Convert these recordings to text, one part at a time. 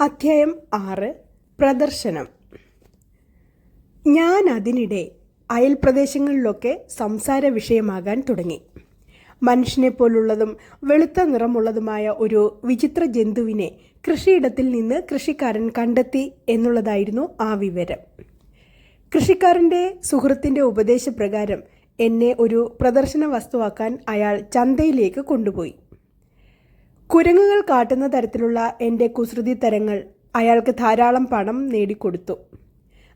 അധ്യായം ആറ്. പ്രദർശനം. ഞാൻ അതിനിടെ അയൽപ്രദേശങ്ങളിലൊക്കെ സംസാര വിഷയമാകാൻ തുടങ്ങി. മനുഷ്യനെ പോലുള്ളതും വെളുത്ത നിറമുള്ളതുമായ ഒരു വിചിത്ര ജന്തുവിനെ കൃഷിയിടത്തിൽ നിന്ന് കൃഷിക്കാരൻ കണ്ടെത്തി എന്നുള്ളതായിരുന്നു ആ വിവരം. കൃഷിക്കാരന്റെ സുഹൃത്തിന്റെ ഉപദേശപ്രകാരം എന്നെ ഒരു പ്രദർശന വസ്തുവാക്കാൻ അയാൾ ചന്തയിലേക്ക് കൊണ്ടുപോയി. കുരങ്ങുകൾ കാട്ടുന്ന തരത്തിലുള്ള എന്റെ കുസൃതി തരങ്ങൾ അയാൾക്ക് ധാരാളം പണം നേടിക്കൊടുത്തു.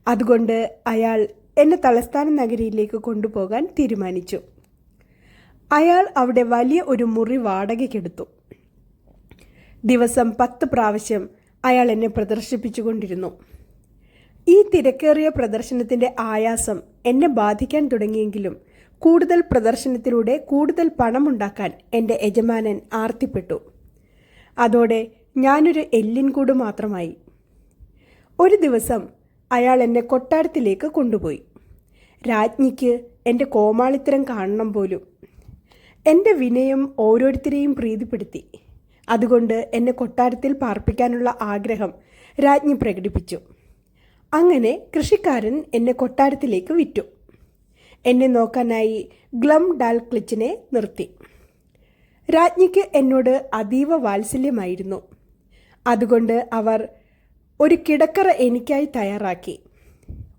അതുകൊണ്ട് അയാൾ എന്നെ തലസ്ഥാന നഗരിയിലേക്ക് കൊണ്ടുപോകാൻ തീരുമാനിച്ചു. അയാൾ അവിടെ വലിയ ഒരു മുറി വാടകയ്ക്കെടുത്തു. ദിവസം പത്ത് പ്രാവശ്യം അയാൾ എന്നെ പ്രദർശിപ്പിച്ചുകൊണ്ടിരുന്നു. ഈ തിരക്കേറിയ പ്രദർശനത്തിന്റെ ആയാസം എന്നെ ബാധിക്കാൻ തുടങ്ങിയെങ്കിലും കൂടുതൽ പ്രദർശനത്തിലൂടെ കൂടുതൽ പണമുണ്ടാക്കാൻ എന്റെ യജമാനൻ ആർത്തിപ്പെട്ടു. അതോടെ ഞാനൊരു എല്ലിൻകൂട് മാത്രമായി. ഒരു ദിവസം അയാൾ എന്നെ കൊട്ടാരത്തിലേക്ക് കൊണ്ടുപോയി. രാജ്ഞിക്ക് എന്റെ കോമാളിത്തരം കാണണം പോലും. എന്റെ വിനയം ഓരോരുത്തരെയും പ്രീതിപ്പെടുത്തി. അതുകൊണ്ട് എന്നെ കൊട്ടാരത്തിൽ പാർപ്പിക്കാനുള്ള ആഗ്രഹം രാജ്ഞി പ്രകടിപ്പിച്ചു. അങ്ങനെ കൃഷിക്കാരൻ എന്നെ കൊട്ടാരത്തിലേക്ക് വിറ്റു. എന്നെ നോക്കാനായി ഗ്ലം ഡാൽക്ലിച്ചിനെ നിർത്തി. രാജ്ഞിക്ക് എന്നോട് അതീവ വാത്സല്യമായിരുന്നു. അതുകൊണ്ട് അവർ ഒരു കിടക്കറ എനിക്കായി തയ്യാറാക്കി.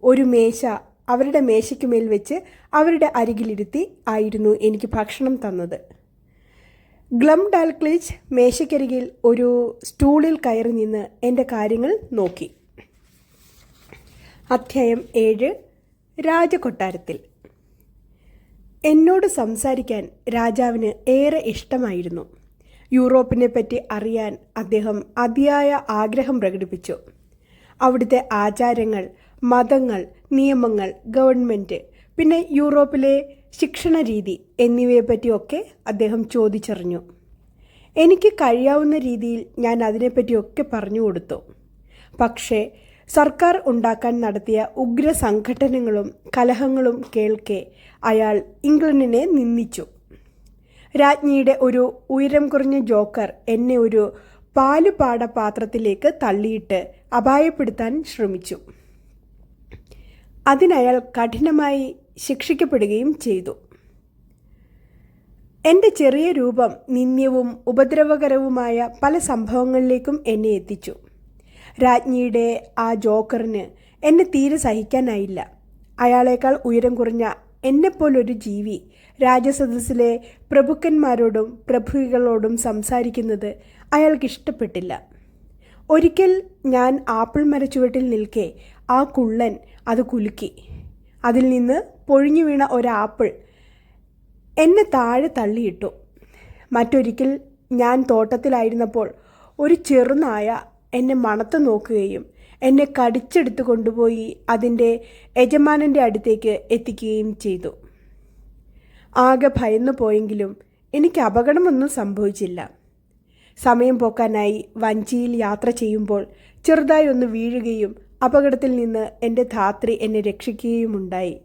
ഒരു മേശ അവരുടെ മേശയ്ക്കുമേൽ വെച്ച് അവരുടെ അരികിലിരുത്തി ആയിരുന്നു എനിക്ക് ഭക്ഷണം തന്നത്. ഗ്ലം ഡാൽക്ലിച്ച് മേശയ്ക്കരികിൽ ഒരു സ്റ്റൂളിൽ കയറി നിന്ന് എന്റെ കാര്യങ്ങൾ നോക്കി. അധ്യായം ഏഴ്. രാജകൊട്ടാരത്തിൽ. എന്നോട് സംസാരിക്കാൻ രാജാവിന് ഏറെ ഇഷ്ടമായിരുന്നു. യൂറോപ്പിനെ പറ്റി അറിയാൻ അദ്ദേഹം അതിയായ ആഗ്രഹം പ്രകടിപ്പിച്ചു. അവിടുത്തെ ആചാരങ്ങൾ മതങ്ങൾ നിയമങ്ങൾ ഗവൺമെന്റ് പിന്നെ യൂറോപ്പിലെ ശിക്ഷണ രീതി എന്നിവയെപ്പറ്റിയൊക്കെ അദ്ദേഹം ചോദിച്ചറിഞ്ഞു. എനിക്ക് കഴിയാവുന്ന രീതിയിൽ ഞാൻ അതിനെപ്പറ്റിയൊക്കെ പറഞ്ഞു കൊടുത്തു. പക്ഷേ സർക്കാർ ഉണ്ടാക്കാൻ നടത്തിയ ഉഗ്ര സംഘടനകളും കലഹങ്ങളും കേൾക്കെ അയാൾ ഇംഗ്ലണ്ടിനെ നിന്ദിച്ചു. രാജ്ഞിയുടെ ഒരു ഉയരം കുറഞ്ഞ ജോക്കർ എന്നെ ഒരു പാലുപാട പാത്രത്തിലേക്ക് തള്ളിയിട്ട് അപായപ്പെടുത്താൻ ശ്രമിച്ചു. അതിനയാൾ കഠിനമായി ശിക്ഷിക്കപ്പെടുകയും ചെയ്തു. എന്റെ ചെറിയ രൂപം നിന്ദ്യവും ഉപദ്രവകരവുമായ പല സംഭവങ്ങളിലേക്കും എന്നെ എത്തിച്ചു. രാജ്ഞിയുടെ ആ ജോക്കറിന് എന്നെ തീരെ സഹിക്കാനായില്ല. അയാളേക്കാൾ ഉയരം കുറഞ്ഞ എന്നെപ്പോലൊരു ജീവി രാജസദസ്സിലെ പ്രഭുക്കന്മാരോടും പ്രഭുവികളോടും സംസാരിക്കുന്നത് അയാൾക്ക് ഇഷ്ടപ്പെട്ടില്ല ഒരിക്കൽ ഞാൻ ആപ്പിൾ മരച്ചുവട്ടിൽ നിൽക്കെ ആ കുള്ളൻ അത് കുലുക്കി. അതിൽ നിന്ന് പൊഴിഞ്ഞു വീണ ഒരാപ്പിൾ എന്നെ താഴെ തള്ളിയിട്ടു. മറ്റൊരിക്കൽ ഞാൻ തോട്ടത്തിലായിരുന്നപ്പോൾ ഒരു ചെറുനായ എന്നെ മണത്ത് നോക്കുകയും എന്നെ കടിച്ചെടുത്ത് കൊണ്ടുപോയി അതിന്റെ യജമാനന്റെ അടുത്തേക്ക് എത്തിക്കുകയും ചെയ്തു. ആകെ ഭയന്നു പോയെങ്കിലും എനിക്ക് അപകടമൊന്നും സംഭവിച്ചില്ല. സമയം പോക്കാനായി വഞ്ചിയിൽ യാത്ര ചെയ്യുമ്പോൾ ചെറുതായി ഒന്ന് വീഴുകയും അപകടത്തിൽ നിന്ന് എന്റെ ധാത്രി എന്നെ രക്ഷിക്കുകയുമുണ്ടായി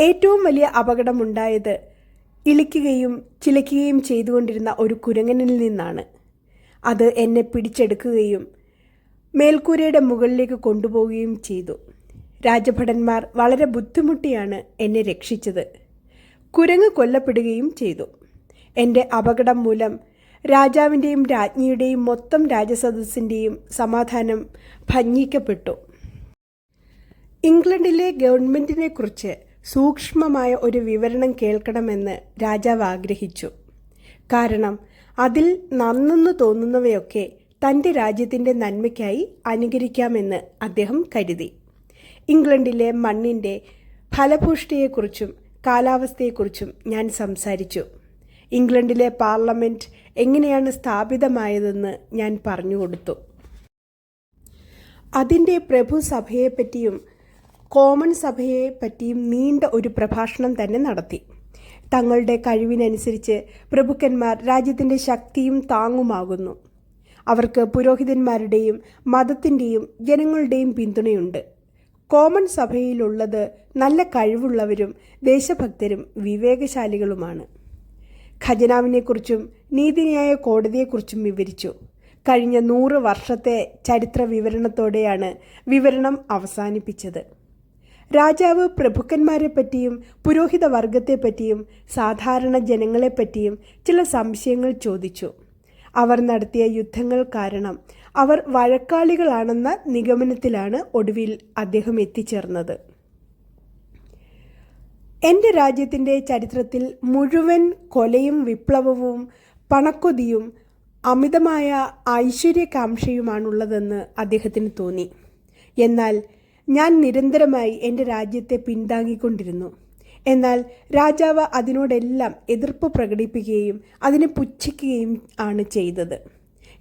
ഏറ്റവും വലിയ അപകടമുണ്ടായത് ഇളിക്കുകയും ചിലയ്ക്കുകയും ചെയ്തുകൊണ്ടിരുന്ന ഒരു കുരങ്ങനിൽ നിന്നാണ്. അത് എന്നെ പിടിച്ചെടുക്കുകയും മേൽക്കൂരയുടെ മുകളിലേക്ക് കൊണ്ടുപോവുകയും ചെയ്തു. രാജഭടന്മാർ വളരെ ബുദ്ധിമുട്ടിയാണ് എന്നെ രക്ഷിച്ചത്. കുരങ്ങ് കൊല്ലപ്പെടുകയും ചെയ്തു. എന്റെ അപകടം മൂലം രാജാവിന്റെയും രാജ്ഞിയുടെയും മൊത്തം രാജസദസ്സിന്റെയും സമാധാനം ഭഞ്ജിക്കപ്പെട്ടു ഇംഗ്ലണ്ടിലെ ഗവൺമെന്റിനെക്കുറിച്ച് സൂക്ഷ്മമായ ഒരു വിവരണം കേൾക്കണമെന്ന് രാജാവ് ആഗ്രഹിച്ചു. കാരണം അതിൽ നന്നെന്ന് തോന്നുന്നവയൊക്കെ തന്റെ രാജ്യത്തിന്റെ നന്മയ്ക്കായി അനുകരിക്കാമെന്ന് അദ്ദേഹം കരുതി. ഇംഗ്ലണ്ടിലെ മണ്ണിന്റെ ഫലഭൂഷ്ടിയെക്കുറിച്ചും കാലാവസ്ഥയെക്കുറിച്ചും ഞാൻ സംസാരിച്ചു. ഇംഗ്ലണ്ടിലെ പാർലമെന്റ് എങ്ങനെയാണ് സ്ഥാപിതമായതെന്ന് ഞാൻ പറഞ്ഞു കൊടുത്തു. അതിന്റെ പ്രഭു സഭയെപ്പറ്റിയും കോമൺ സഭയെപ്പറ്റിയും നീണ്ട ഒരു പ്രഭാഷണം തന്നെ നടത്തി. തങ്ങളുടെ കഴിവിനനുസരിച്ച് പ്രഭുക്കന്മാർ രാജ്യത്തിന്റെ ശക്തിയും താങ്ങുമാകുന്നു. അവർക്ക് പുരോഹിതന്മാരുടെയും മതത്തിന്റെയും ജനങ്ങളുടെയും പിന്തുണയുണ്ട്. കോമൺ സഭയിലുള്ളത് നല്ല കഴിവുള്ളവരും ദേശഭക്തരും വിവേകശാലികളുമാണ്. ഖജനാവിനെക്കുറിച്ചും നീതിന്യായ കോടതിയെക്കുറിച്ചും വിവരിച്ചു. കഴിഞ്ഞ നൂറ് വർഷത്തെ ചരിത്ര വിവരണത്തോടെയാണ് വിവരണം അവസാനിപ്പിച്ചത്. രാജാവ് പ്രഭുക്കന്മാരെ പറ്റിയും പുരോഹിത വർഗത്തെപ്പറ്റിയും സാധാരണ ജനങ്ങളെപ്പറ്റിയും ചില സംശയങ്ങൾ ചോദിച്ചു. അവർ നടത്തിയ യുദ്ധങ്ങൾ കാരണം അവർ വഴക്കാളികളാണെന്ന നിഗമനത്തിലാണ് ഒടുവിൽ അദ്ദേഹം എത്തിച്ചേർന്നത്. എന്റെ രാജ്യത്തിന്റെ ചരിത്രത്തിൽ മുഴുവൻ കൊലയും വിപ്ലവവും പണക്കൊതിയും അമിതമായ ഐശ്വര്യകാംക്ഷയുമാണുള്ളതെന്ന് അദ്ദേഹത്തിന് തോന്നി. എന്നാൽ ഞാൻ നിരന്തരമായി എന്റെ രാജ്യത്തെ പിന്താങ്ങിക്കൊണ്ടിരുന്നു. എന്നാൽ രാജാവ് അതിനോടെല്ലാം എതിർപ്പ് പ്രകടിപ്പിക്കുകയും അതിനെ പുച്ഛിക്കുകയും ആണ് ചെയ്തത്.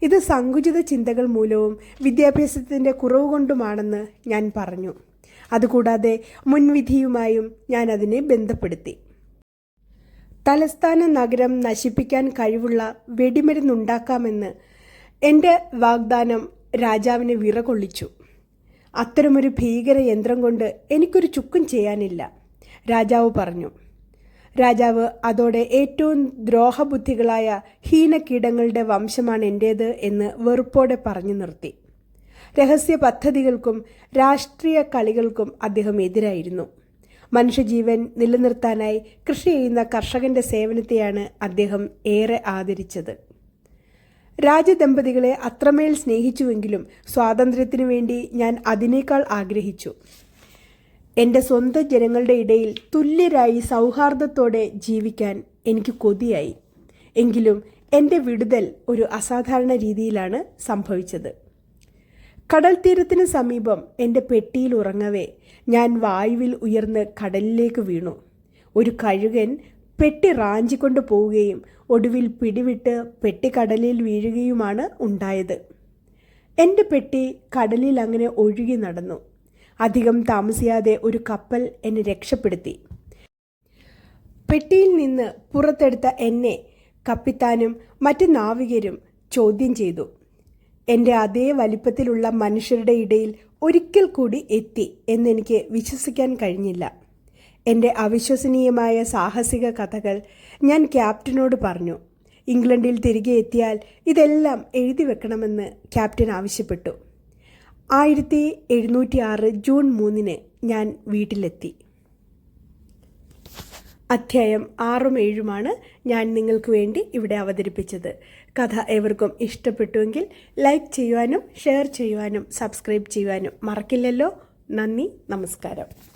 ഇത് സങ്കുചിത ചിന്തകൾ മൂലവും വിദ്യാഭ്യാസത്തിന്റെ കുറവ് കൊണ്ടുമാണെന്ന് ഞാൻ പറഞ്ഞു. അതുകൂടാതെ മുൻവിധിയുമായും ഞാൻ അതിനെ ബന്ധപ്പെടുത്തി. തലസ്ഥാന നഗരം നശിപ്പിക്കാൻ കഴിവുള്ള വെടിമരുന്നുണ്ടാക്കാമെന്ന് എന്റെ വാഗ്ദാനം രാജാവിനെ വിറകൊള്ളിച്ചു. അത്തരമൊരു ഭീകര യന്ത്രം കൊണ്ട് എനിക്കൊരു ചുക്കും ചെയ്യാനില്ല. രാജാവ് പറഞ്ഞു. രാജാവ് അതോടെ ഏറ്റവും ദ്രോഹബുദ്ധികളായ ഹീനകീടങ്ങളുടെ വംശമാണ് എന്റേത് എന്ന് വെറുപ്പോടെ പറഞ്ഞു നിർത്തി. രഹസ്യ പദ്ധതികൾക്കും രാഷ്ട്രീയ കളികൾക്കും അദ്ദേഹം എതിരായിരുന്നു. മനുഷ്യജീവൻ നിലനിർത്താനായി കൃഷി ചെയ്യുന്ന കർഷകന്റെ സേവനത്തെയാണ് അദ്ദേഹം ഏറെ ആദരിച്ചത്. രാജദമ്പതികളെ അത്രമേൽ സ്നേഹിച്ചുവെങ്കിലും സ്വാതന്ത്ര്യത്തിനു വേണ്ടി ഞാൻ അതിനേക്കാൾ ആഗ്രഹിച്ചു. എന്റെ സ്വന്തം ജനങ്ങളുടെ ഇടയിൽ തുല്യരായി സൗഹാർദ്ദത്തോടെ ജീവിക്കാൻ എനിക്ക് കൊതിയായി. എങ്കിലും എന്റെ വിടുതൽ ഒരു അസാധാരണ രീതിയിലാണ് സംഭവിച്ചത്. കടൽ തീരത്തിന് സമീപം എന്റെ പെട്ടിയിൽ ഉറങ്ങവേ ഞാൻ വായുവിൽ ഉയർന്ന് കടലിലേക്ക് വീണു. ഒരു കഴുകൻ പെട്ടി റാഞ്ചിക്കൊണ്ട് പോവുകയും ഒടുവിൽ പിടിവിട്ട് പെട്ടി കടലിൽ വീഴുകയുമാണ് ഉണ്ടായത്. എന്റെ പെട്ടി കടലിൽ അങ്ങനെ ഒഴുകി നടന്നു. അധികം താമസിയാതെ ഒരു കപ്പൽ എന്നെ രക്ഷപ്പെടുത്തി. പെട്ടിയിൽ നിന്ന് പുറത്തെടുത്ത എന്നെ കപ്പിത്താനും മറ്റ് നാവികരും ചോദ്യം ചെയ്തു. എന്റെ അതേ വലിപ്പത്തിലുള്ള മനുഷ്യരുടെ ഇടയിൽ ഒരിക്കൽ കൂടി എത്തി എന്നെനിക്ക് വിശ്വസിക്കാൻ കഴിഞ്ഞില്ല. എന്റെ അവിശ്വസനീയമായ സാഹസിക കഥകൾ ഞാൻ ക്യാപ്റ്റനോട് പറഞ്ഞു. ഇംഗ്ലണ്ടിൽ തിരികെ എത്തിയാൽ ഇതെല്ലാം എഴുതി വെക്കണമെന്ന് ക്യാപ്റ്റൻ ആവശ്യപ്പെട്ടു. ആയിരത്തി എഴുന്നൂറ്റി ആറ് ജൂൺ മൂന്നിന് ഞാൻ വീട്ടിലെത്തി. അധ്യായം ആറും ഏഴുമാണ് ഞാൻ നിങ്ങൾക്ക് വേണ്ടി ഇവിടെ അവതരിപ്പിച്ചത്. കഥ ഏവർക്കും ഇഷ്ടപ്പെട്ടുവെങ്കിൽ ലൈക്ക് ചെയ്യുവാനും ഷെയർ ചെയ്യുവാനും സബ്സ്ക്രൈബ് ചെയ്യുവാനും മറക്കില്ലല്ലോ. നന്ദി നമസ്കാരം.